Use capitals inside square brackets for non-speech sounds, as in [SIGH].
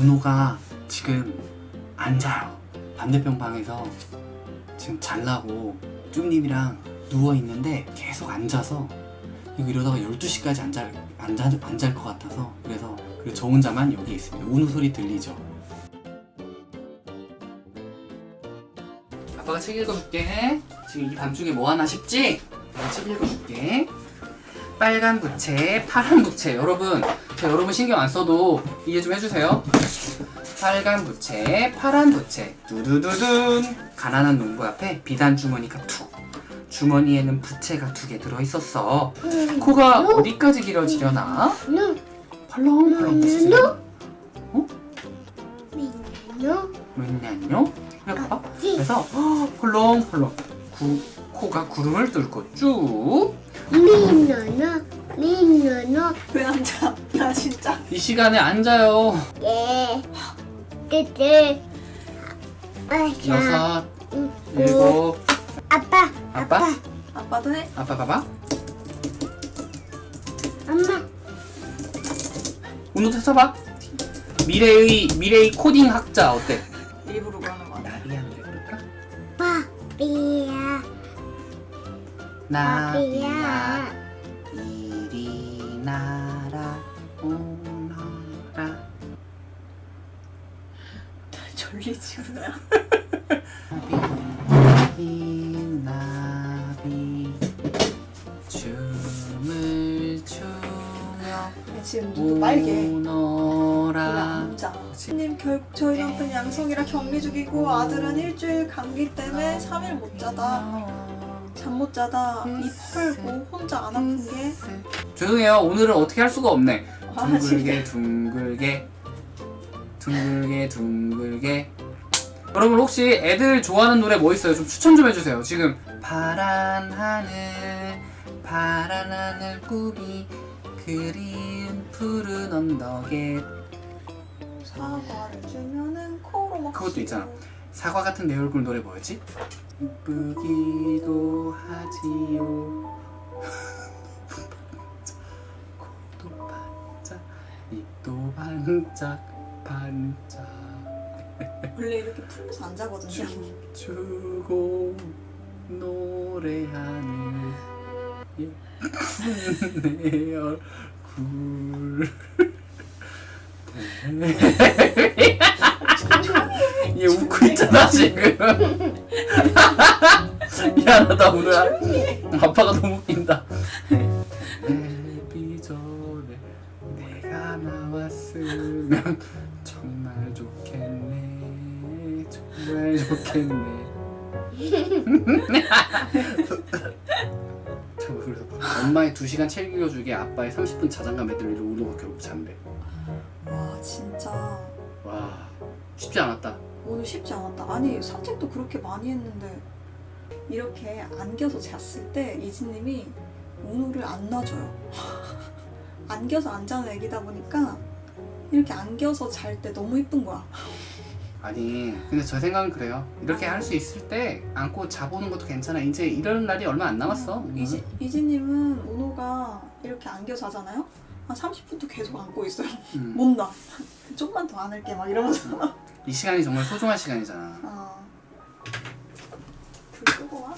운호가 지금 안 자요. 반대편 방에서 지금 잘라고 쭈님이랑 누워 있는데 계속 앉아서 이거 이러다가 12시까지 안 잘, 안 자, 안잘 것 같아서 그래서 그리고 저 혼자만 여기 있습니다. 운호 소리 들리죠? 아빠가 책 읽어줄게. 지금 이 밤중에 뭐 하나 싶지? 내가 책 읽어줄게. 빨간 부채, 파란 부채. 여러분, 저 여러분 신경 안 써도 이해 좀 해주세요. 빨간 부채, 파란 부채. 두두두둔. 가난한 농부 앞에 비단 주머니가 툭. 주머니에는 부채가 두 개 들어 있었어. 코가 어디까지 길어지려나? 부채. 어? 누 왜냐뇨? 그래 봐봐. 그래서 펄렁펄렁 구, 코가 구름을 뚫고 쭉. 이 시간에 앉아요. 예 그때 아자 여섯, 일곱. 아빠 아빠? 아빠도 해? 아빠 봐봐. 엄마 오늘도 써봐. 미래의 미래의 코딩 학자 어때? 일부러 그러는 거야. 나비야 노래 부를까? 바비야 나비야 졸리지 않아요? 나비 나비 춤을 추며 지금 눈도 빨개. 왜 오너라 앉아? 님 결국 저희 남편 양성이라 격리 중이고 아들은 일주일 감기 때문에 3일 못 자다. 잠 못 자다 입 헐고 혼자 안 아픈 게 죄송해요 오늘은 어떻게 할 수가 없네 아, 둥글게 둥글게 둥글게 둥글게 여러분 혹시 애들 좋아하는 노래 뭐 있어요? 좀 추천 좀 해주세요 지금 파란 하늘 파란 하늘 꿈이 그리운 푸른 언덕에 사과를 주면은 코로 막 그것도 있잖아. 사과 같은 내 얼굴 노래 뭐였지? 이쁘기도 하지요 [LAUGHS] 코도 반짝 입도 반짝 반짝. 원래 이렇게 풀면서 안 자거든요. 춤추고 노래하는 예쁜 내 얼굴. 얘 웃고 있잖아 지금. 미안하다 오늘. 아빠가 너무 웃긴다. 데뷔 전에 내가 나왔으면 정말 좋겠네. 정말 좋겠네. [LAUGHS] 저 그래서 엄마의 2시간 책 읽어주기 아빠의 30분 자장가 메들리를 우노가 결국 잔대 와 진짜. 와 쉽지 않았다. 오늘 쉽지 않았다. 아니 산책도 그렇게 많이 했는데 이렇게 안겨서 잤을 때 이진님이 우누를 안 놔줘요. [LAUGHS] 안겨서 안 자는 애기다 보니까 이렇게 안겨서 잘 때 너무 이쁜 거야. 아니 근데 저 생각은 그래요. 이렇게 아. 할수 있을 때 안고 자보는 것도 괜찮아. 이제 이런 날이 얼마 안 남았어. 음. 이지, 이지님은 오노가 이렇게 안겨 자잖아요? 한 30분도 계속 안고 있어요. 음. [LAUGHS] 못나. 조금만 더 안을게. 막 이러면서. 음. 이 시간이 정말 소중한 시간이잖아. 어. 불 끄고 와?